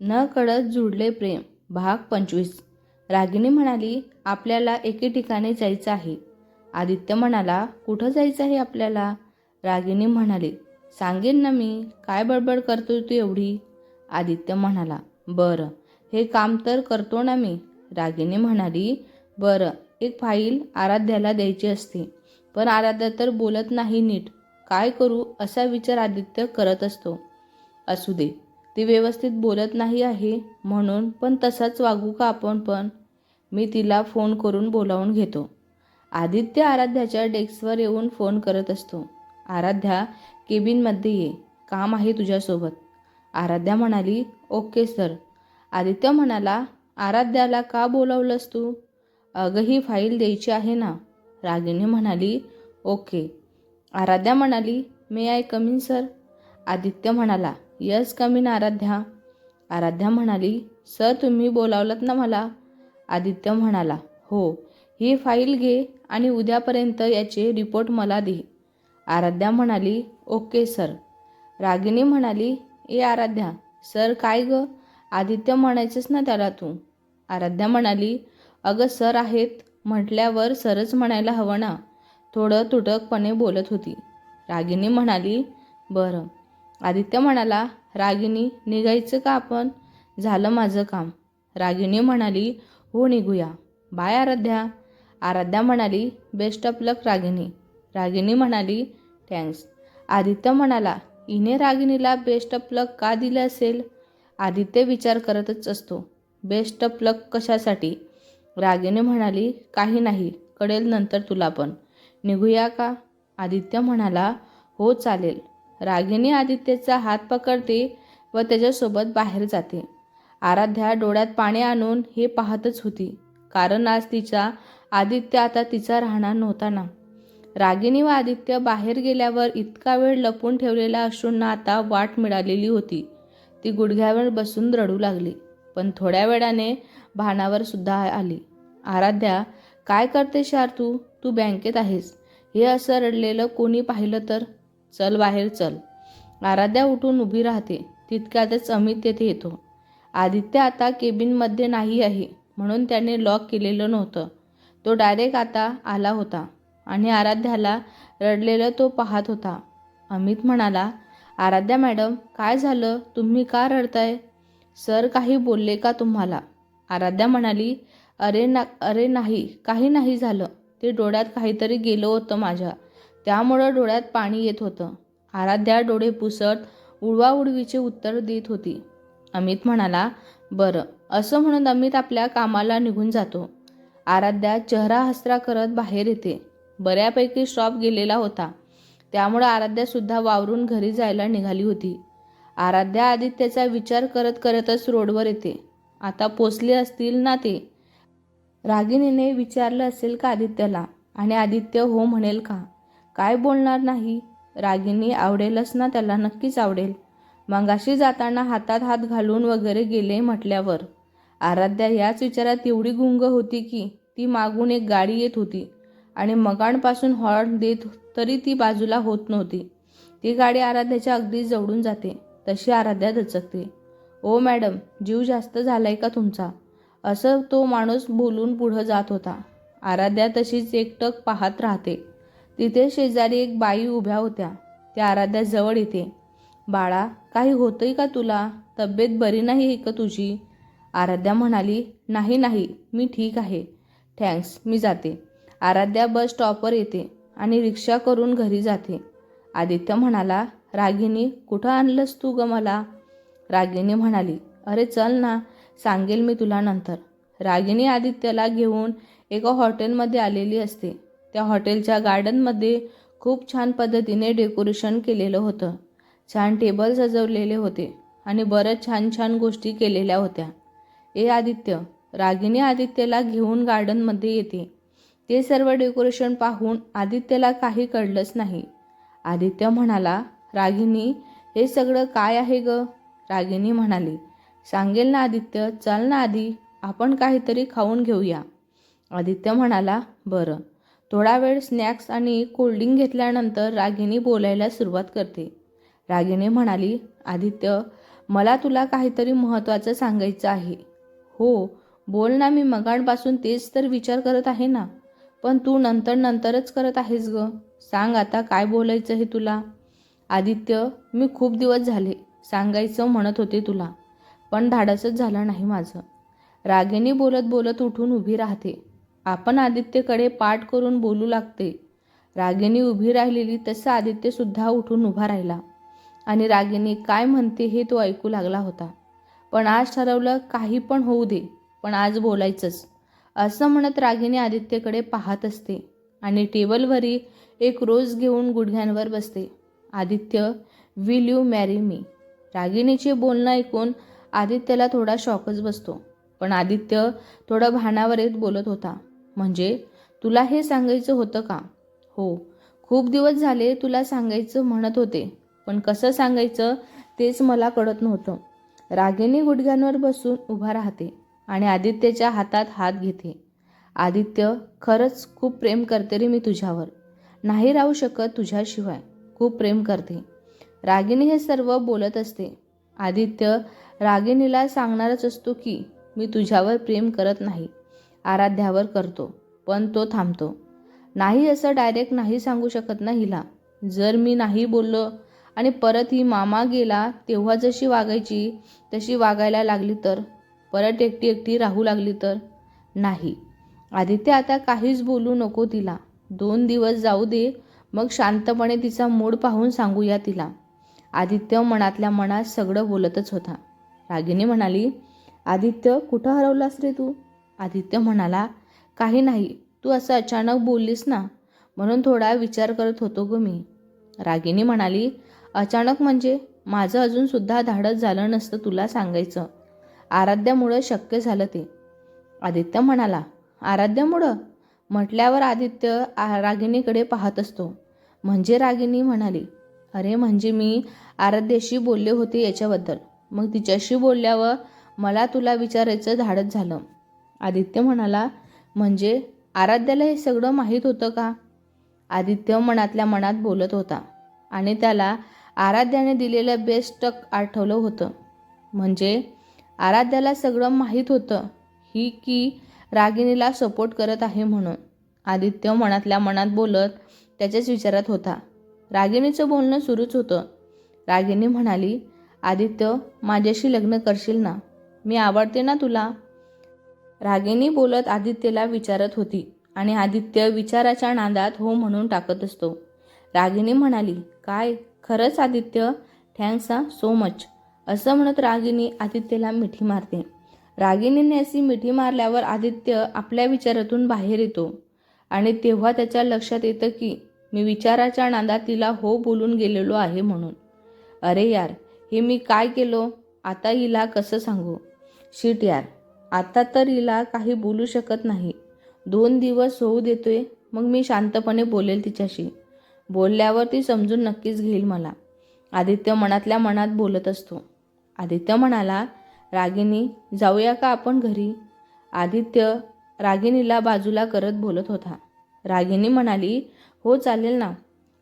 न कळत जुडले प्रेम. भाग पंचवीस. रागिनी म्हणाली आपल्याला एके ठिकाणी जायचं आहे. आदित्य म्हणाला कुठं जायचं आहे आपल्याला? रागिनी म्हणाली सांगेन ना मी काय बडबड करतो तू एवढी? आदित्य म्हणाला बरं हे काम तर करतो ना मी. रागिनी म्हणाली बरं एक फाईल आराध्याला द्यायची असते पण आराध्या तर बोलत नाही नीट. काय करू असा विचार आदित्य करत असतो. असू दे. ती व्यवस्थित बोलत नाही आहे म्हणून पण तसाच वागू का आपण पण? मी तिला फोन करून बोलावून घेतो. आदित्य आराध्याच्या डेस्कवर येऊन फोन करत असतो. आराध्या केबिनमध्ये ये. काम आहे तुझ्यासोबत. आराध्या म्हणाली ओके सर. आदित्य म्हणाला आराध्याला का बोलावलंस तू? अगं ही फाईल द्यायची आहे ना? रागिनी म्हणाली ओके. आराध्या म्हणाली may I come in sir Aditya म्हणाला यस कमीन आराध्या. आराध्या म्हणाली सर तुम्ही बोलावलत ना मला? आदित्य म्हणाला हो ही फाईल घे आणि उद्यापर्यंत याचे रिपोर्ट मला दे. आराध्या म्हणाली ओके सर. रागिनी म्हणाली ए आराध्या सर काय ग? आदित्य म्हणायचंच ना त्याला तू. आराध्या म्हणाली अगं सर आहेत म्हटल्यावर सरच म्हणायला हवं ना? थोडं तुटकपणे बोलत होती. रागिनी म्हणाली बरं. आदित्य म्हणाला रागिनी निघायचं का आपण? झालं माझं काम. रागिनी म्हणाली हो निघूया. बाय आराध्या. आराध्या म्हणाली best of luck Ragini Ragini म्हणाली थँक्स. आदित्य म्हणाला इने रागिनीला बेस्ट ऑफ लक का दिलं असेल? आदित्य विचार करतच असतो बेस्ट ऑफ लक कशासाठी? रागिनी म्हणाली काही नाही कळेल नंतर तुला पण. निघूया का? आदित्य म्हणाला हो चालेल. रागिनी आदित्यचा हात पकडते व त्याच्यासोबत बाहेर जाते. आराध्या डोळ्यात पाणी आणून हे पाहतच होती. कारण आज तिचा आदित्य आता तिचा राहणार नव्हता ना रागिनी व आदित्य बाहेर गेल्यावर इतका वेळ लपून ठेवलेल्या अश्रूंना आता वाट मिळालेली होती. ती गुडघ्यावर बसून रडू लागली. पण थोड्या वेळाने भानावर सुद्धा आली. आराध्या काय करते शार तू? तू बँकेत आहेस. हे असं रडलेलं कोणी पाहिलं तर? चल बाहेर चल. आराध्या उठून उभी राहते. तितक्यातच अमित तेथे येतो. आदित्य आता केबिनमध्ये नाही आहे म्हणून त्याने लॉक केलेलं नव्हतं. तो डायरेक्ट आता आला होता आणि आराध्याला रडलेलं तो पाहत होता. अमित म्हणाला आराध्या मॅडम काय झालं? तुम्ही का रडताय? सर काही बोलले का तुम्हाला? आराध्या म्हणाली अरे ना अरे नाही काही नाही झालं. ते डोळ्यात काहीतरी गेलं होतं माझ्या. त्यामुळं डोळ्यात पाणी येत होतं. आराध्या डोळे पुसत उडवाउडवीचे उत्तर देत होती. अमित म्हणाला बरं. असं म्हणून अमित आपल्या कामाला निघून जातो. आराध्या चेहरा हसरा करत बाहेर येते. बऱ्यापैकी स्टॉप गेलेला होता. त्यामुळं आराध्यासुद्धा वावरून घरी जायला निघाली होती. आराध्या आदित्याचा विचार करत करतच रोडवर येते. आता पोचले असतील ना ते? रागिणीने विचारलं असेल का आदित्यला? आणि आदित्य हो म्हणेल का? काय बोलणार नाही? रागिनी आवडेलच ना त्याला नक्कीच आवडेल. मगाशी जाताना हातात हात घालून वगैरे गेले म्हटल्यावर. आराध्या याच विचारात एवढी गुंग होती की ती मागून एक गाडी येत होती आणि मगाणपासून हॉर्न देत तरी ती बाजूला होत नव्हती. ती गाडी आराध्याच्या अगदी जवळून जाते. तशी आराध्या दचकते. ओ मॅडम जीव जास्त झालाय का तुमचा? असं तो माणूस बोलून पुढं जात होता. आराध्या तशीच एकटक पाहत राहते. तिथे शेजारी एक बाई उभ्या होत्या. त्या आराध्या जवळ येते. बाळा काही होतंय का तुला? तब्येत बरी नाही का तुझी? आराध्या म्हणाली नाही नाही मी ठीक आहे. थँक्स मी जाते. आराध्या बस स्टॉपवर येते आणि रिक्षा करून घरी जाते. आदित्य म्हणाला रागिनी कुठं आणलंस तू ग मला? रागिनी म्हणाली अरे चल ना सांगेल मी तुला नंतर. रागिनी आदित्यला घेऊन एका हॉटेलमध्ये आलेली असते. त्या हॉटेलच्या गार्डनमध्ये खूप छान पद्धतीने डेकोरेशन केलेलं होतं. छान टेबल सजवलेले होते आणि बरंच छान छान गोष्टी केलेल्या होत्या. ए आदित्य रागिनी आदित्यला घेऊन गार्डनमध्ये येते. ते सर्व डेकोरेशन पाहून आदित्यला काही कळलंच नाही. आदित्य म्हणाला रागिनी हे सगळं काय आहे ग? रागिनी म्हणाली सांगेल ना आदित्य चल ना आधी आपण काहीतरी खाऊन घेऊया. आदित्य म्हणाला बरं. थोडा वेळ स्नॅक्स आणि कोल्ड्रिंक घेतल्यानंतर रागिनी बोलायला सुरुवात करते. रागिनी म्हणाली आदित्य मला तुला काहीतरी महत्त्वाचं सांगायचं आहे. हो बोल ना मी मगाणपासून तेच तर विचार करत आहे ना. पण तू नंतर नंतरच करत आहेस ग. सांग आता काय बोलायचं हे तुला. आदित्य मी खूप दिवस झाले सांगायचं म्हणत होते तुला पण धाडसच झालं नाही माझं. रागेने बोलत बोलत उठून उभी राहते. आपण आदित्यकडे पाठ करून बोलू लागते. रागिनी उभी राहिलेली तसं आदित्यसुद्धा उठून उभा राहिला. आणि रागिनी काय म्हणते हे तो ऐकू लागला होता. पण आज ठरवलं काही पण होऊ दे पण आज बोलायचंच. असं म्हणत रागिनी आदित्यकडे पाहत असते आणि टेबलवरी एक रोज घेऊन गुडघ्यांवर बसते. Aditya will you marry me रागिनीचे बोलणं ऐकून आदित्यला थोडा शॉकच बसतो. पण आदित्य थोडं भानावर येत बोलत होता. म्हणजे तुला हे सांगायचं होतं का? हो. खूप दिवस झाले तुला सांगायचं म्हणत होते. पण कसं सांगायचं तेच मला कळत नव्हतं. रागिनी गुडघ्यांवर बसून उभा राहते आणि आदित्यच्या हातात हात घेते. आदित्य खरंच खूप प्रेम करते रे मी तुझ्यावर. नाही राहू शकत तुझ्याशिवाय. खूप प्रेम करते. रागिनी हे सर्व बोलत असते. आदित्य रागिनीला सांगणारच असतो की मी तुझ्यावर प्रेम करत नाही. आराध्यावर करतो पण तो थांबतो. नाही असं डायरेक्ट नाही सांगू शकत ना हिला. जर मी नाही बोललो आणि परत ही मामा गेला तेव्हा जशी वागायची तशी वागायला लागली तर? परत एकटी एकटी राहू लागली तर? नाही. आदित्य आता काहीच बोलू नको तिला. दोन दिवस जाऊ दे मग शांतपणे तिचा मूड पाहून सांगूया तिला. आदित्य मनातल्या मनात सगळं बोलतच होता. रागिनी म्हणाली आदित्य कुठं हरवलास रे तू? आदित्य म्हणाला काही नाही तू असं अचानक बोललीस ना म्हणून थोडा विचार करत होतो ग मी. रागिनी म्हणाली अचानक म्हणजे? माझं अजूनसुद्धा धाडस झालं नसतं तुला सांगायचं. आराध्यामुळं शक्य झालं ते. आदित्य म्हणाला आराध्यामुळं? म्हटल्यावर आदित्य रागिणीकडे रागिनीकडे पाहत असतो. म्हणजे? रागिनी म्हणाली अरे म्हणजे मी आराध्याशी बोलले होते याच्याबद्दल. मग तिच्याशी बोलल्यावर मला तुला विचारायचं धाडत झालं. आदित्य म्हणाला म्हणजे आराध्याला हे सगळं माहीत होतं का? आदित्य मनातल्या मनात बोलत होता आणि त्याला आराध्याने दिलेलं बेस्ट टक आठवलं होतं. म्हणजे आराध्याला सगळं माहीत होतं ही की रागिणीला सपोर्ट करत आहे म्हणून आदित्य मनातल्या मनात बोलत त्याच्याच विचारात होता. रागिणीचं बोलणं सुरूच होतं. रागिणी म्हणाली आदित्य माझ्याशी लग्न करशील ना? मी आवडते ना तुला? रागिनी बोलत आदित्यला विचारत होती आणि आदित्य विचाराच्या नादात हो म्हणून टाकत असतो. रागिनी म्हणाली काय? खरंच आदित्य? थँक्स हा सो मच असं म्हणत रागिनी आदित्यला मिठी मारते. रागिनीने अशी मिठी मारल्यावर आदित्य आपल्या विचारातून बाहेर येतो आणि तेव्हा त्याच्या लक्षात येतं की मी विचाराच्या नादात तिला हो बोलून गेलेलो आहे म्हणून. अरे यार हे मी काय केलो? आता हिला कसं सांगू? शीट यार आता तर हिला काही बोलू शकत नाही. दोन दिवस होऊ देतोय मग मी शांतपणे बोलेल तिच्याशी. बोलल्यावर ती समजून नक्कीच घेईल मला. आदित्य मनातल्या मनात बोलत असतो. आदित्य म्हणाला रागिनी जाऊया का आपण घरी? आदित्य रागिनीला बाजूला करत बोलत होता. रागिनी म्हणाली हो चालेल ना.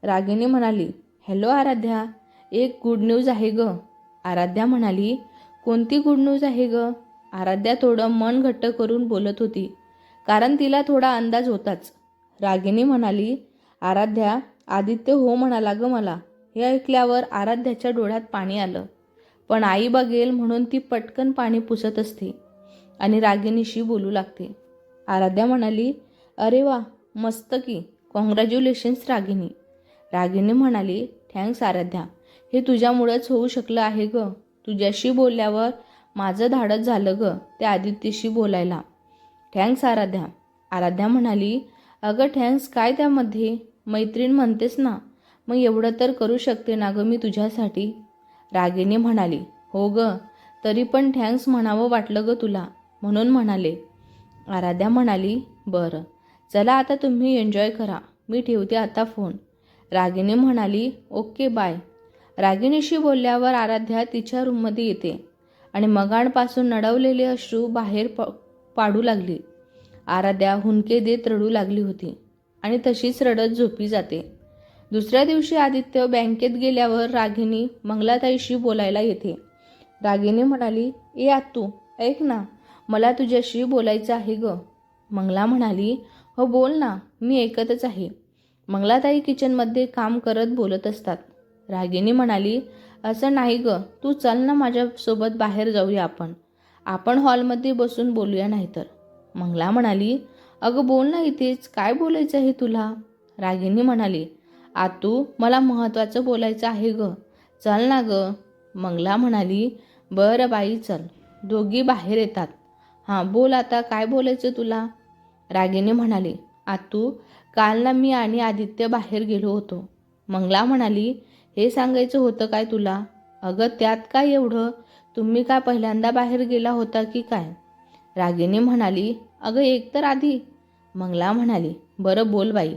रागिनी म्हणाली हॅलो आराध्या एक गुड न्यूज आहे ग. आराध्या म्हणाली कोणती गुड न्यूज आहे ग? आराध्या थोडं मन घट्ट करून बोलत होती. कारण तिला थोडा अंदाज होताच. रागिनी म्हणाली आराध्या आदित्य हो म्हणाला ग मला. हे ऐकल्यावर आराध्याच्या डोळ्यात पाणी आलं. पण आई बघेल म्हणून ती पटकन पाणी पुसत असते आणि रागिनीशी बोलू लागते. आराध्या म्हणाली अरे वा मस्त की. कॉंग्रॅच्युलेशन्स रागिनी रागिनी म्हणाली थँक्स आराध्या. हे तुझ्यामुळंच होऊ शकलं आहे ग. तुझ्याशी बोलल्यावर माझं धाडस झालं ग त्या आदित्यशी बोलायला. थँक्स आराध्या. आराध्या म्हणाली अगं थँक्स काय त्यामध्ये? मैत्रीण म्हणतेस ना मग एवढं तर करू शकते ना गं मी तुझ्यासाठी? रागिनी म्हणाली हो ग तरी पण थँक्स म्हणावं वाटलं ग तुला. म्हणून म्हणाले. आराध्या म्हणाली बरं चला आता तुम्ही एन्जॉय करा मी ठेवते आता फोन. रागिनी म्हणाली ओके बाय. रागिणीशी बोलल्यावर आराध्या तिच्या रूममध्ये येते. आणि मगाणपासून नडवलेले अश्रू बाहेर प पाडू लागली. आराध्या हुंके देत रडू लागली होती आणि तशीच रडत झोपी जाते. दुसऱ्या दिवशी आदित्य बँकेत गेल्यावर रागिनी मंगलाताईशी बोलायला येते. रागिनी म्हणाली ए आत्तू ऐक ना मला तुझ्याशी बोलायचं आहे ग. मंगला म्हणाली हो बोल ना मी ऐकतच आहे. मंगलाताई किचनमध्ये काम करत बोलत असतात. रागिनी म्हणाली असं नाही ग. तू चल ना माझ्यासोबत बाहेर जाऊया आपण. आपण हॉलमध्ये बसून बोलूया नाहीतर. मंगला म्हणाली अगं बोल ना इथेच. काय बोलायचं आहे तुला? रागिनी म्हणाली आतू मला महत्त्वाचं बोलायचं आहे ग. चल ना ग. मंगला म्हणाली बरं बाई चल. दोघी बाहेर येतात. हां बोल आता. काय बोलायचं तुला? रागिनी म्हणाली आतू काल ना मी आणि आदित्य बाहेर गेलो होतो. मंगला म्हणाली हे सांगायचं होतं काय तुला? अगं त्यात काय एवढं? तुम्ही काय पहिल्यांदा बाहेर गेला होता की काय? रागिनी म्हणाली अगं एक तर आधी. मंगला म्हणाली बरं बोल बाई.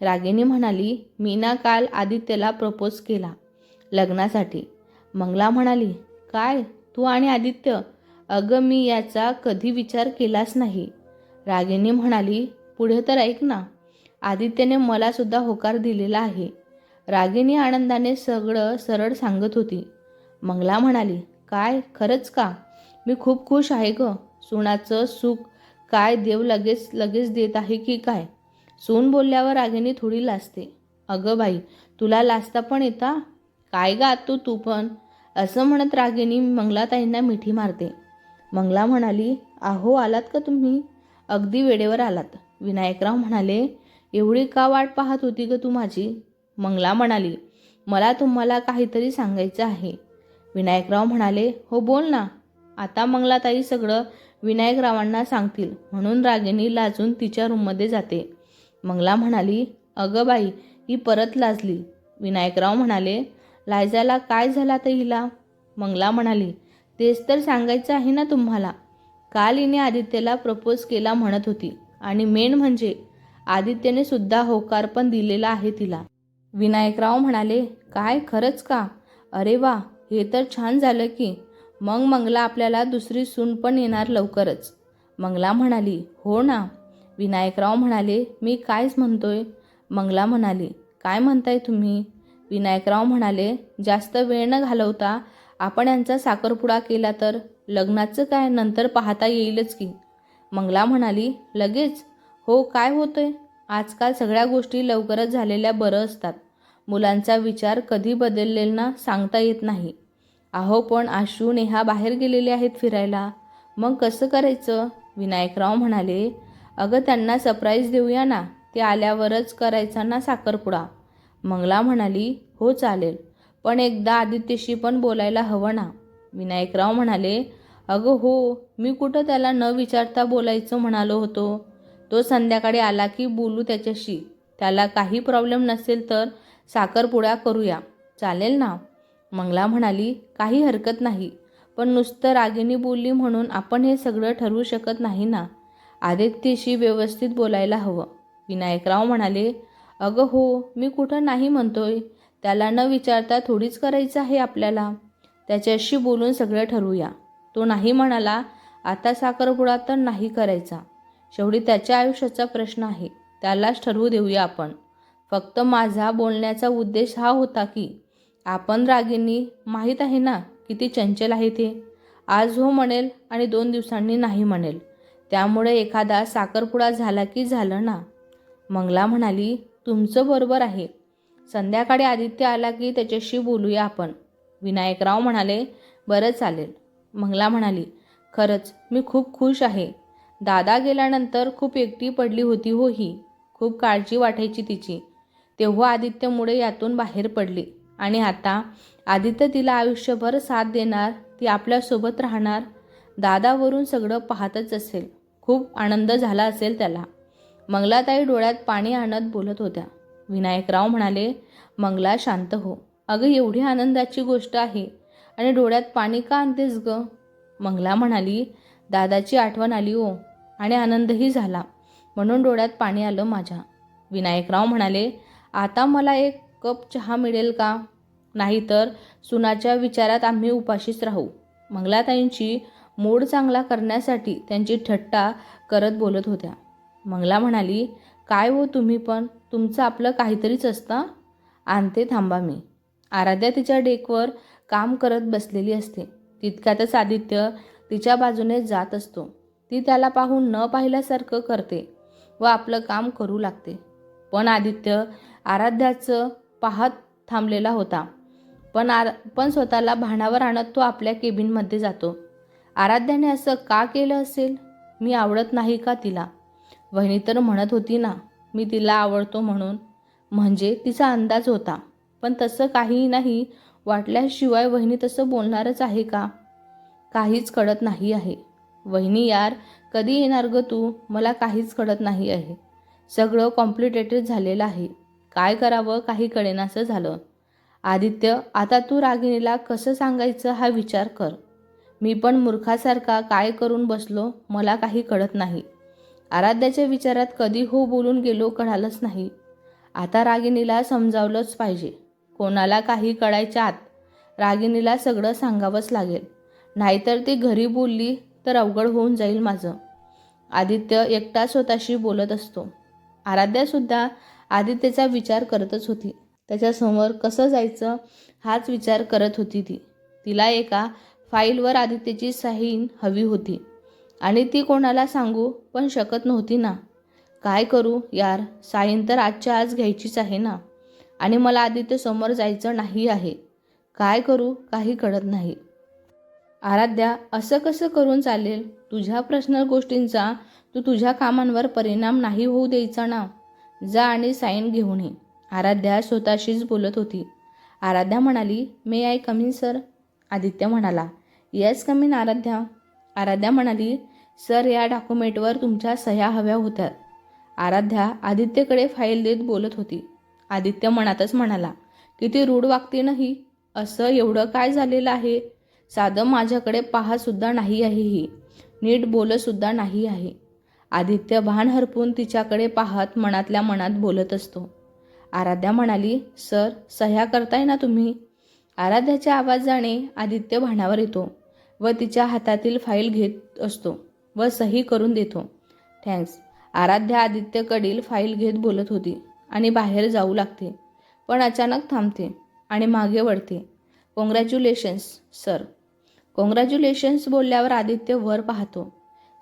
रागिनी म्हणाली मी ना काल आदित्यला प्रपोज केला लग्नासाठी. मंगला म्हणाली काय? तू आणि आदित्य? अगं मी याचा कधी विचार केलाच नाही. रागिनी म्हणाली पुढे तर ऐक ना. आदित्यने मलासुद्धा होकार दिलेला आहे. रागिनी आनंदाने सगळं सरळ सांगत होती. मंगला म्हणाली काय? खरंच का? मी खूप खुश आहे ग. सुनाचं सुख काय देव लगेच लगेच देत आहे की काय? सून बोलल्यावर रागिनी थोडी लाजते. अगं बाई तुला लाजता पण येता? काय गा तू तू पण? असं म्हणत रागिणी मंगलाताईंना मिठी मारते. मंगला म्हणाली आहो आलात का तुम्ही? अगदी वेळेवर आलात. विनायकराव म्हणाले एवढी का वाट पाहत होती ग तू माझी? मंगला म्हणाली मला तुम्हाला काहीतरी सांगायचं आहे. विनायकराव म्हणाले हो बोल ना. आता मंगलाताई सगळं विनायकरावांना सांगतील म्हणून रागिनी लाजून तिच्या रूममध्ये जाते. मंगला म्हणाली अगं बाई ही परत लाजली. विनायकराव म्हणाले लाजायला काय झाला तर हिला मंगला म्हणाली तेच तर सांगायचं आहे ना तुम्हाला. काल हिने आदित्यला प्रपोज केला म्हणत होती. आणि मेन म्हणजे आदित्यने सुद्धा होकार पण दिलेला आहे तिला. विनायकराव म्हणाले काय खरंच का? अरे वा हे तर छान झालं की. मग मंगला आपल्याला दुसरी सून पण येणार लवकरच. मंगला म्हणाली हो ना. विनायकराव म्हणाले मी कायच म्हणतोय? मंगला म्हणाली काय म्हणताय तुम्ही? विनायकराव म्हणाले जास्त वेळ न घालवता आपण यांचा साखरपुडा केला तर लग्नाचं काय? नंतर पाहता येईलच की. मंगला म्हणाली लगेच? हो काय होतंय? आजकाल सगळ्या गोष्टी लवकरच झालेल्या बरं असतात. मुलांचा विचार कधी बदललेल ना सांगता येत नाही. अहो पण आशू नेहा बाहेर गेलेले आहेत फिरायला. मग कसं करायचं? विनायकराव म्हणाले अगं त्यांना सरप्राईज देऊया ना. ते आल्यावरच करायचा ना साखरपुडा. मंगला म्हणाली हो चालेल. पण एकदा आदित्यशी पण बोलायला हवं ना. विनायकराव म्हणाले अगं हो मी कुठं त्याला न विचारता बोलायचं म्हणालो होतो? तो संध्याकाळी आला की बोलू त्याच्याशी. त्याला काही प्रॉब्लेम नसेल तर साखरपुडा करूया. चालेल ना? मंगला म्हणाली काही हरकत नाही. पण नुसतं रागिनी बोलली म्हणून आपण हे सगळं ठरवू शकत नाही ना? आदित्यशी व्यवस्थित बोलायला हवं. विनायकराव म्हणाले अगं हो मी कुठं नाही म्हणतोय. त्याला न विचारता थोडीच करायचं आहे आपल्याला. त्याच्याशी बोलून सगळं ठरवूया. तो नाही म्हणाला आता साखरपुडा तर नाही करायचा. शेवटी त्याच्या आयुष्याचा प्रश्न आहे. त्यालाच ठरवू देऊया आपण. फक्त माझा बोलण्याचा उद्देश हा होता की आपण रागिनी माहीत आहे ना किती चंचल आहे ते? आज हो म्हणेल आणि दोन दिवसांनी नाही म्हणेल. त्यामुळे एखादा साखरपुडा झाला की झालं ना? मंगला म्हणाली तुमचं बरोबर आहे. संध्याकाळी आदित्य आला की त्याच्याशी बोलूया आपण. विनायकराव म्हणाले बरं चालेल. मंगला म्हणाली खरंच मी खूप खुश आहे. दादा गेल्यानंतर खूप एकटी पडली होती हो ही. खूप काळजी वाटायची तिची. तेव्हा आदित्यमुळे यातून बाहेर पडली. आणि आता आदित्य तिला आयुष्यभर साथ देणार ती आपल्यासोबत राहणार दादावरून सगळं पाहतच असेल. खूप आनंद झाला असेल त्याला. मंगलाताई डोळ्यात पाणी आणत बोलत होत्या. विनायकराव म्हणाले मंगला शांत हो. अगं एवढी आनंदाची गोष्ट आहे. आणि डोळ्यात पाणी का आणतेस ग? मंगला म्हणाली दादाची आठवण आली हो. आणि आनंदही झाला. म्हणून डोळ्यात पाणी आलं माझ्या. विनायकराव म्हणाले आता मला एक कप चहा मिळेल का? नाहीतर सुनाच्या विचारात आम्ही उपाशीच राहू. मंगलाताईंची मूड चांगला करण्यासाठी त्यांची ठट्टा करत बोलत होत्या. मंगला म्हणाली काय हो तुम्ही पण? तुमचं आपलं काहीतरीच असतं? आणते थांबा मी. आराध्या तिच्या डेकवर काम करत बसलेली असते. तितक्यातच आदित्य तिच्या बाजूने जात असतो. ती त्याला पाहून न पाहिल्यासारखं करते व आपलं काम करू लागते. पण आदित्य आराध्याचं पाहत थांबलेला होता. पण आर पण स्वतःला भाणावर आणत तो आपल्या केबिनमध्ये जातो. आराध्याने असं का केलं असेल? मी आवडत नाही का तिला? वहिनी तर म्हणत होती ना मी तिला आवडतो म्हणून. म्हणजे तिचा अंदाज होता. पण तसं काहीही नाही वाटल्याशिवाय वहिनी तसं बोलणारच आहे का? काहीच कळत नाही आहे. वहिनी यार कधी येणार ग तू? मला काहीच कळत नाही आहे. सगळं कॉम्प्लिकेटेड झालेलं आहे. काय करावं? काही कळेनासं झालं. आदित्य आता तू रागिणीला कसं सांगायचं हा विचार कर. मी पण मूर्खासारखा काय करून बसलो मला काही कळत नाही. आराध्याच्या विचारात कधी हो बोलून गेलो कळालंच नाही. आता रागिणीला समजावलंच पाहिजे. कोणाला काही कळायच्या आत रागिणीला सगळं सांगावंच लागेल. नाहीतर ती घरी बोलली तर अवघड होऊन जाईल माझं. आदित्य एकटा स्वतःशी बोलत असतो. आराध्यासुद्धा आदित्यचा विचार करतच होती. त्याच्यासमोर कसं जायचं हाच विचार करत होती ती. तिला एका फाईलवर आदित्यची साईन हवी होती. आणि ती कोणाला सांगू पण शकत नव्हती ना. काय करू यार साईन तर आजच्या आज घ्यायचीच आहे ना. आणि मला आदित्य समोर जायचं नाही आहे. काय करू काही कळत नाही. आराध्या असं कसं करून चालेल? तुझ्या पर्सनल गोष्टींचा तू तुझ्या कामांवर परिणाम नाही होऊ द्यायचा ना? जा आणि साईन घेऊन ये. आराध्या स्वतःशीच बोलत होती. आराध्या म्हणाली may I come in sir Aditya म्हणाला येस कमीन आराध्या. आराध्या म्हणाली सर या डॉक्युमेंटवर तुमच्या सह्या हव्या होत्या. आराध्या आदित्यकडे फाईल देत बोलत होती. आदित्य मनातच म्हणाला किती रूढ वागते नाही असं एवढं काय झालेलं आहे? साधं माझ्याकडे पाहतसुद्धा नाही आहे ही. नीट बोलतसुद्धा नाही आहे. आदित्य भान हरपून तिच्याकडे पाहत मनातल्या मनात बोलत असतो. आराध्या म्हणाली सर सह्या करताय ना तुम्ही? आराध्याच्या आवाजाने आदित्य भानावर येतो व तिच्या हातातील फाईल घेत असतो व सही करून देतो. थँक्स. आराध्या आदित्यकडील फाईल घेत बोलत होती आणि बाहेर जाऊ लागते पण अचानक थांबते आणि मागे वळते. Congratulations sir. कॉंग्रॅच्युलेशन्स बोलल्यावर आदित्य वर पाहतो.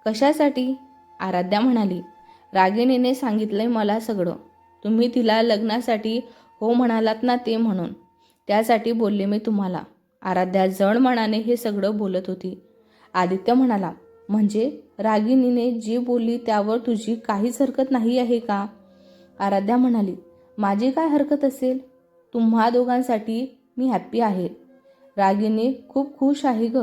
कशासाठी? आराध्या म्हणाली रागिणीने सांगितलंय मला सगळं. तुम्ही तिला लग्नासाठी हो म्हणालात ना ते म्हणून. त्यासाठी बोलले मी तुम्हाला. आराध्या जण मनाने हे सगळं बोलत होती. आदित्य म्हणाला म्हणजे रागिणीने जी बोलली त्यावर तुझी काहीच हरकत नाही आहे का? आराध्या म्हणाली माझी काय हरकत असेल? तुम्हा दोघांसाठी मी हॅप्पी आहे. रागिनी खूप खुश आहे ग.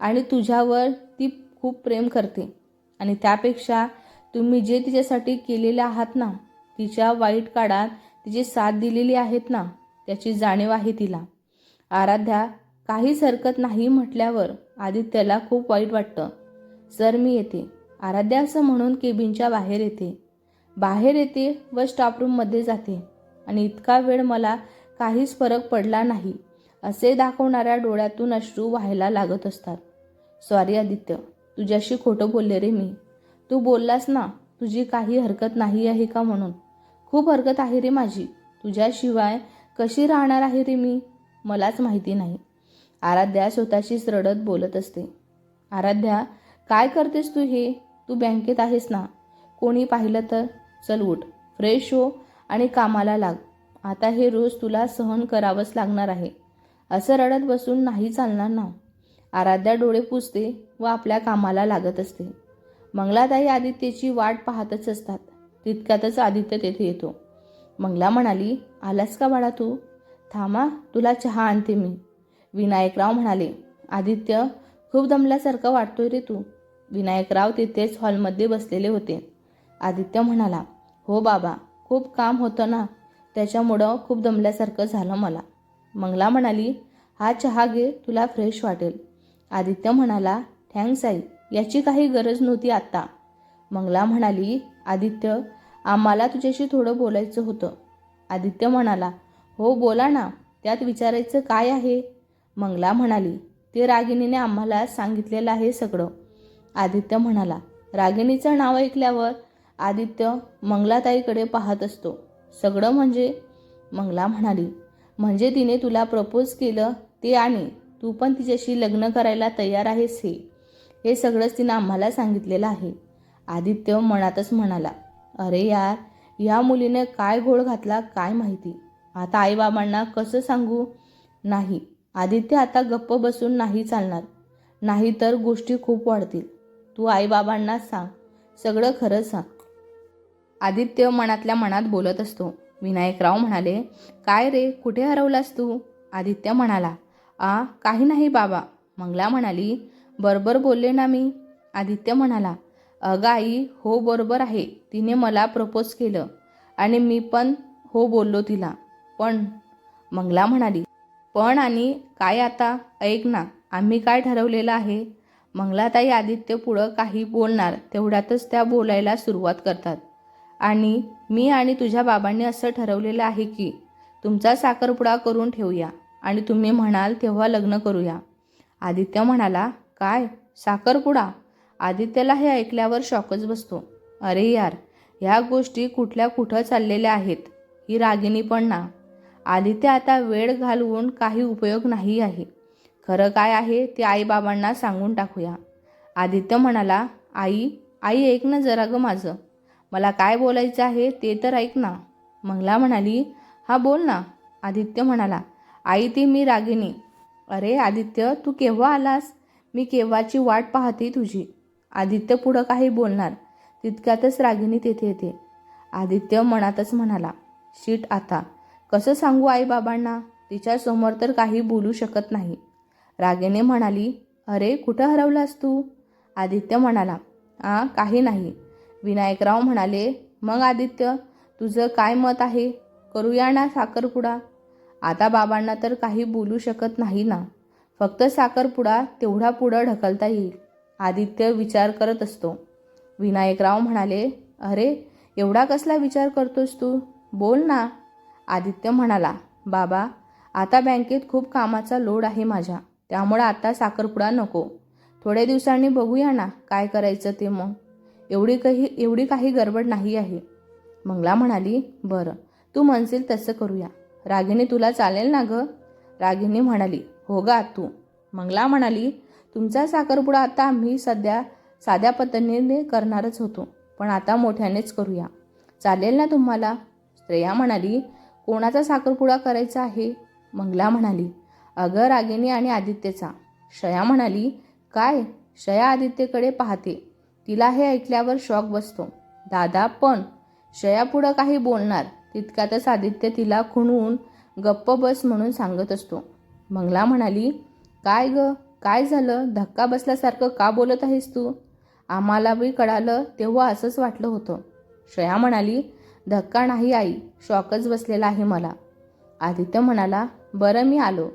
आणि तुझ्यावर ती खूप प्रेम करते. आणि त्यापेक्षा तुम्ही जे तिच्यासाठी केलेले आहात ना तिच्या वाईट काळात तिची साथ दिलेली आहेत ना त्याची जाणीव आहे तिला. आराध्या काहीच हरकत नाही म्हटल्यावर आदित्यला खूप वाईट वाटतं. सर मी येते. आराध्या असं म्हणून केबिनच्या बाहेर येते. बाहेर येते व स्टाफरूममध्ये जाते. आणि इतका वेळ मला काहीच फरक पडला नाही. असे दाखवणाऱ्या डोळ्यातून अश्रू व्हायला लागत असतात. सॉरी आदित्य. तुझ्याशी खोटं बोलले रे मी. तू बोललास ना तुझी काही हरकत नाही आहे का म्हणून? खूप हरकत आहे रे माझी. तुझ्याशिवाय कशी राहणार आहे रे मी? मलाच माहिती नाही. आराध्या स्वतःशीच रडत बोलत असते. आराध्या काय करतेस तू हे? तू बँकेत आहेस ना? कोणी पाहिलं तर? चल उठ. फ्रेश हो आणि कामाला लाग. आता हे रोज तुला सहन करावंच लागणार आहे. असं रडत बसून नाही चालणार ना. आराध्या डोळे पुसते व आपल्या कामाला लागत असते. मंगलाताई आदित्यची वाट पाहतच असतात. तितक्यातच आदित्य तेथे येतो. मंगला म्हणाली आलास का बाळा तू? थांबा तुला चहा आणते मी. विनायकराव म्हणाले आदित्य खूप दमल्यासारखं वाटतोय रे तू. विनायकराव तिथेच हॉलमध्ये बसलेले होते. आदित्य म्हणाला हो बाबा खूप काम होतं ना. त्याच्यामुळं खूप दमल्यासारखं झालं मला. मंगला म्हणाली हा चहा घे तुला फ्रेश वाटेल. आदित्य म्हणाला थँक्स आई याची काही गरज नव्हती आत्ता. मंगला म्हणाली आदित्य आम्हाला तुझ्याशी थोडं बोलायचं होतं. आदित्य म्हणाला हो बोला ना त्यात विचारायचं काय आहे? मंगला म्हणाली ते रागिणीने आम्हाला सांगितलेलं आहे सगळं. आदित्य म्हणाला रागिणीचं नाव ऐकल्यावर आदित्य मंगलाताईकडे पाहत असतो. सगळं म्हणजे? मंगला म्हणाली म्हणजे तिने तुला प्रपोज केलं ते आणि तू पण तिच्याशी लग्न करायला तयार आहेस हे. हे सगळंच तिनं आम्हाला सांगितलेलं आहे. आदित्य मनातच म्हणाला अरे यार या मुलीने काय घोळ घातला काय माहिती? आता आईबाबांना कसं सांगू? नाही आदित्य आता गप्प बसून नाही चालणार. नाही तर गोष्टी खूप वाढतील. तू आईबाबांना सांग सगळं खरं सांग. आदित्य मनातल्या मनात बोलत असतो. विनायकराव म्हणाले काय रे कुठे हरवलास तू? आदित्य म्हणाला आ काही नाही बाबा. मंगला म्हणाली बरोबर बोलले ना मी. आदित्य म्हणाला अगं आई हो बरोबर आहे तिने मला प्रपोज केलं आणि मी पण हो बोललो तिला. पण मंगला म्हणाली पण आणि काय आता? ऐक ना आम्ही काय ठरवलेलं आहे? मंगलाताई आदित्य पुढं काही बोलणार तेवढ्यातच त्या बोलायला सुरुवात करतात. आणि मी आणि तुझ्या बाबांनी असं ठरवलेलं आहे की तुमचा साखरपुडा करून ठेवूया आणि तुम्ही म्हणाल तेव्हा लग्न करूया. आदित्य म्हणाला काय? साखरपुडा? आदित्यला हे ऐकल्यावर शॉकच बसतो. अरे यार ह्या गोष्टी कुठल्या कुठं चाललेल्या आहेत? ही रागिनी पण ना. आदित्य आता वेळ घालवून काही उपयोग नाही आहे. खरं काय आहे ते आईबाबांना सांगून टाकूया. आदित्य म्हणाला आई आई ऐक ना जरा गं माझं. मला काय बोलायचं आहे ते तर ऐक ना. मंगला म्हणाली हा बोल ना. आदित्य म्हणाला आई ती मी रागिनी अरे आदित्य तू केव्हा आलास? मी केव्हाची वाट पाहते तुझी? आदित्य पुढं काही बोलणार तितक्यातच रागिनी तेथे येते. आदित्य मनातच म्हणाला शीट आता. कसं सांगू आईबाबांना? तिच्यासमोर तर काही बोलू शकत नाही. रागिनी म्हणाली अरे कुठं हरवलास तू? आदित्य म्हणाला आ काही नाही. विनायकराव म्हणाले मग आदित्य तुझं काय मत आहे? करूया ना साखरपुडा? आता बाबांना तर काही बोलू शकत नाही ना. फक्त साखरपुडा तेवढा पुढं ढकलता येईल. आदित्य विचार करत असतो. विनायकराव म्हणाले अरे एवढा कसला विचार करतोस तू? बोल ना. आदित्य म्हणाला बाबा आता बँकेत खूप कामाचा लोड आहे माझ्या. त्यामुळं आता साखरपुडा नको. थोड्या दिवसांनी बघूया ना काय करायचं ते मग. एवढी काही एवढी काही गडबड नाही आहे. मंगला म्हणाली बरं तू म्हणशील तसं करूया. रागिनी तुला चालेल ना गं? रागिनी म्हणाली हो गा तू मंगला म्हणाली तुमचा साखरपुडा आता आम्ही सध्या साध्या पद्धतीने करणारच होतो पण आता मोठ्यानेच करूया. चालेल ना तुम्हाला? श्रेया म्हणाली कोणाचा साखरपुडा करायचा आहे? मंगला म्हणाली अगं रागिनी आणि आदित्यचा. श्रेया म्हणाली काय? श्रेया आदित्यकडे पाहते. तिला हे ऐकल्यावर शॉक बसतो. दादा पण श्रेयापुढं काही बोलणार. तितक्यातच आदित्य तिला खुणवून गप्प बस म्हणून सांगत असतो. मंगला म्हणाली काय ग? काय झालं? धक्का बसल्यासारखं का बोलत आहेस तू? आम्हाला बी कळालं तेव्हा असंच वाटलं होतं. श्रेया म्हणाली धक्का नाही आई शॉकच बसलेला आहे मला. आदित्य म्हणाला बरं मी आलो.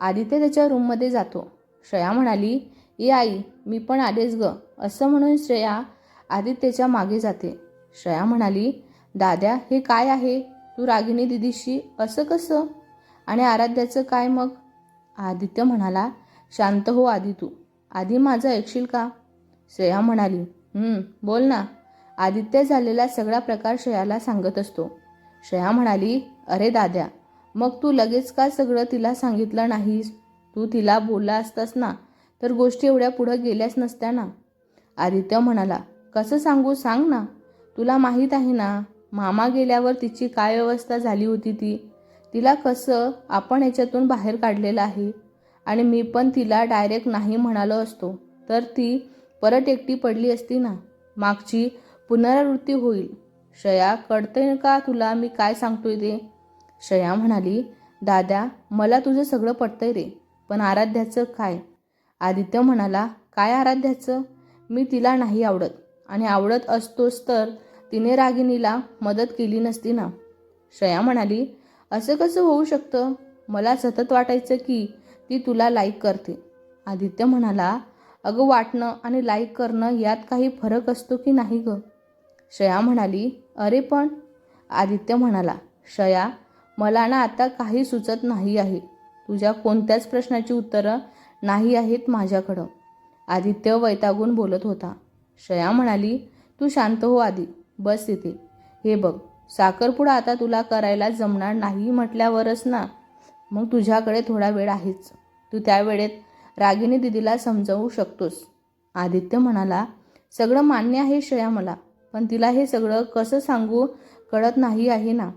आदित्य त्याच्या रूममध्ये जातो. श्रेया म्हणाली ये आई मी पण आलेच ग. असं म्हणून श्रेया आदित्यच्या मागे जाते. श्रेया म्हणाली दाद्या हे काय आहे? तू रागिनी दिदीशी? असं कसं? आणि आराध्याचं काय मग? आदित्य म्हणाला शांत हो आधी तू. आधी माझं ऐकशील का? श्रेया म्हणाली बोल ना. आदित्य झालेला सगळा प्रकार श्रेयाला सांगत असतो. श्रेया म्हणाली अरे दाद्या मग तू लगेच का सगळं तिला सांगितलं नाहीस? तू तिला बोलला असतास ना तर गोष्टी एवढ्या पुढं गेल्याच नसत्या ना आदित्य म्हणाला कसं सांगू सांग ना. तुला माहीत आहे ना मामा गेल्यावर तिची काय व्यवस्था झाली होती ती? तिला कसं आपण याच्यातून बाहेर काढलेलं आहे? आणि मी पण तिला डायरेक्ट नाही म्हणालो असतो तर ती परत एकटी पडली असती ना. मागची पुनरावृत्ती होईल. श्रेया कळतंय का तुला मी काय सांगतोय ते? श्रया म्हणाली दादा मला तुझं सगळं पटतंय रे पण आराध्याचं काय? आदित्य म्हणाला काय आराध्याचं? मी तिला नाही आवडत. आणि आवडत असतोच तर तिने रागिनीला मदत केली नसती ना. श्रेया म्हणाली असं कसं होऊ शकतं? मला सतत वाटायचं की ती तुला लाईक करते. आदित्य म्हणाला अगं वाटणं आणि लाईक करणं यात काही फरक असतो की नाही गं? श्रेया म्हणाली अरे पण. आदित्य म्हणाला श्रेया मला ना आता काही सुचत नाही आहे. तुझ्या कोणत्याच प्रश्नाची उत्तरं नाही आहेत माझ्याकडं. आदित्य वैतागून बोलत होता. श्रेया म्हणाली तू शांत हो आधी बस तिथे हे बघ साखरपुडा आता तुला करायला जमणार नाही म्हटल्यावरच ना? मग तुझ्याकडे थोडा वेळ आहेच. तू त्यावेळेत रागिनी दिदीला समजावू शकतोस. आदित्य म्हणाला सगळं मान्य आहे श्रेया मला पण तिला हे सगळं कसं सांगू कळत नाही आहे ना?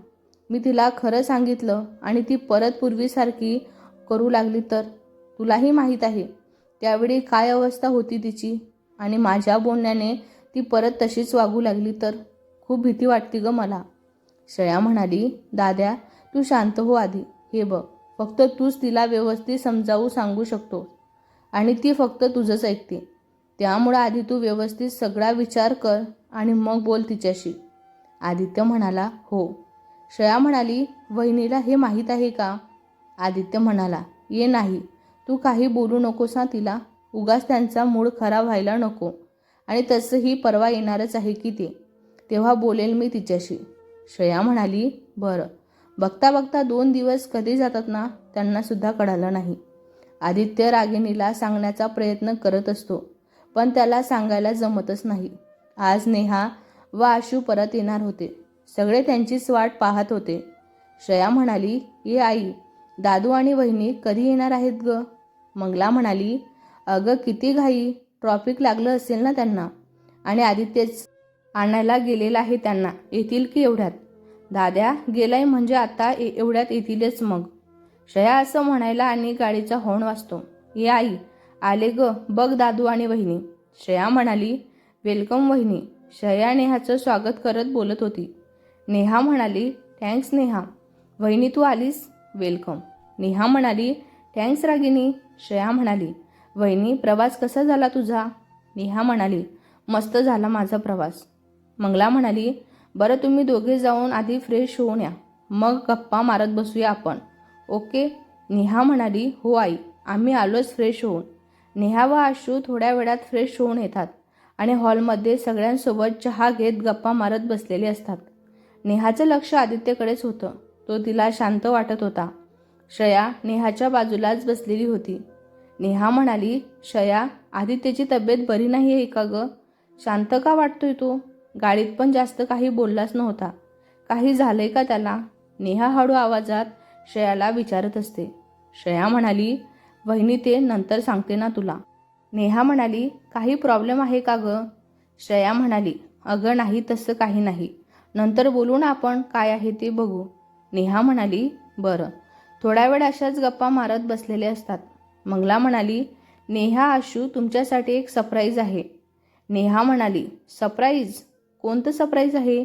मी तिला खरं सांगितलं आणि ती परत पूर्वीसारखी करू लागली तर? तुलाही माहीत आहे. त्यावेळी काय अवस्था होती तिची? आणि माझ्या बोलण्याने ती परत तशीच वागू लागली तर? खूप भीती वाटते ग मला. श्रेया म्हणाली दाद्या तू शांत हो आधी. हे बघ फक्त तूच तिला व्यवस्थित समजावू सांगू शकतो. आणि ती फक्त तुझंच ऐकते. त्यामुळं आधी तू व्यवस्थित सगळा विचार कर आणि मग बोल तिच्याशी. आदित्य म्हणाला हो. श्रेया म्हणाली वहिनीला हे माहीत आहे का? आदित्य म्हणाला ये नाही. तू काही बोलू नकोस ना तिला. उगाच त्यांचा मूड खराब व्हायला नको. आणि तसंही परवा येणारच आहे की ते. तेव्हा बोलेल मी तिच्याशी. श्रेया म्हणाली बरं. बघता बघता दोन दिवस कधी जातात ना त्यांनासुद्धा कळालं नाही. आदित्य रागिणीला सांगण्याचा प्रयत्न करत असतो पण त्याला सांगायला जमतच नाही. आज नेहा व आशू परत येणार होते. सगळे त्यांचीच वाट पाहत होते. श्रेया म्हणाली ये आई दादू आणि वहिनी कधी येणार आहेत ग? मंगला म्हणाली अगं किती घाई. ट्रॉफिक लागलं असेल ना त्यांना. आणि आदित्यच आणायला गेलेला आहे त्यांना. येतील की एवढ्यात? दाद्या गेलाय म्हणजे आता ए- एवढ्यात येतीलच मग. श्रेया असं म्हणायला आणि गाडीचा हॉर्न वाजतो. ये आई आले ग. बघ दादू आणि वहिनी. श्रेया म्हणाली वेलकम वहिनी. श्रेया नेहाचं स्वागत करत बोलत होती. नेहा म्हणाली थँक्स नेहा. वहिनी तू आलीस? वेलकम. नेहा म्हणाली थँक्स रागिनी. श्रेया म्हणाली वहिनी प्रवास कसा झाला तुझा? नेहा म्हणाली मस्त झाला माझा प्रवास. मंगला म्हणाली बरं तुम्ही दोघे जाऊन आधी फ्रेश होऊन या. मग गप्पा मारत बसूया आपण. ओके. नेहा म्हणाली हो आई आम्ही आलोच फ्रेश होऊन. नेहा व आशू थोड्या वेळात फ्रेश होऊन येतात आणि हॉलमध्ये सगळ्यांसोबत चहा घेत गप्पा मारत बसलेले असतात. नेहाचं लक्ष आदित्यकडेच होतं. तो तिला शांत वाटत होता. श्रेया नेहाच्या बाजूलाच बसलेली होती. नेहा म्हणाली श्रेया आदित्यची तब्येत बरी नाही आहे का ग? शांत का वाटतोय तो? गाडीत पण जास्त काही बोललाच नव्हता. काही झालंय का त्याला? नेहा हळू आवाजात श्रेयाला विचारत असते. श्रेया म्हणाली वहिनी ते नंतर सांगते ना तुला. नेहा म्हणाली काही प्रॉब्लेम आहे का ग? श्रेया म्हणाली अगं नाही तसं काही नाही. नंतर बोलू ना आपण काय आहे ते बघू. नेहा म्हणाली बरं. थोडा वेळ अशाच गप्पा मारत बसलेले असतात. मंगला म्हणाली नेहा आशू तुमच्यासाठी एक सरप्राईज आहे. नेहा म्हणाली सरप्राईज कोणतं सरप्राईज आहे?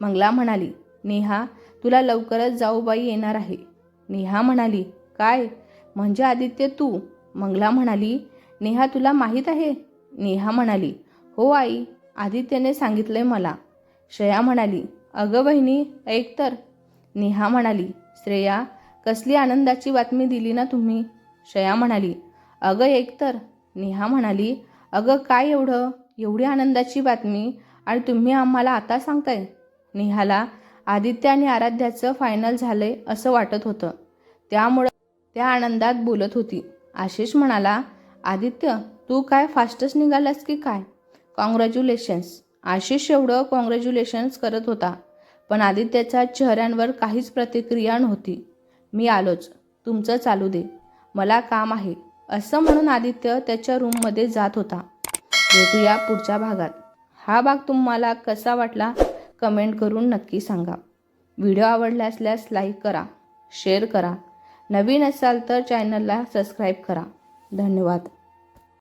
मंगला म्हणाली नेहा तुला लवकरच जाऊबाई येणार आहे. नेहा म्हणाली काय? म्हणजे आदित्य तू? मंगला म्हणाली नेहा तुला माहीत आहे? नेहा म्हणाली हो आई आदित्यने सांगितलंय मला. श्रेया म्हणाली अगं बहिणी ऐक तर. नेहा म्हणाली श्रेया कसली आनंदाची बातमी दिली ना तुम्ही? श्रेया म्हणाली अगं एकतर. नेहा म्हणाली अगं काय एवढं? एवढी आनंदाची बातमी? आणि तुम्ही आम्हाला आता सांगताय? नेहाला आदित्य आणि आराध्याचं फायनल झालंय असं वाटत होतं. त्यामुळं त्या आनंदात बोलत होती. आशिष म्हणाला आदित्य तू काय फास्टच निघालास की काय? कॉंग्रॅच्युलेशन्स आशिष एवढं कॉंग्रॅच्युलेशन्स करत होता पण आदित्याच्या चेहऱ्यांवर काहीच प्रतिक्रिया नव्हती. मी आलोच. तुमचं चालू दे. मला काम आहे. असं म्हणून आदित्य त्याच्या रूममध्ये जात होता. भेटूया पुढच्या भागात. हा भाग तुम्हाला कसा वाटला कमेंट करून नक्की सांगा. व्हिडिओ आवडला असल्यास लाईक करा शेअर करा. नवीन असाल तर चॅनलला सबस्क्राईब करा. धन्यवाद.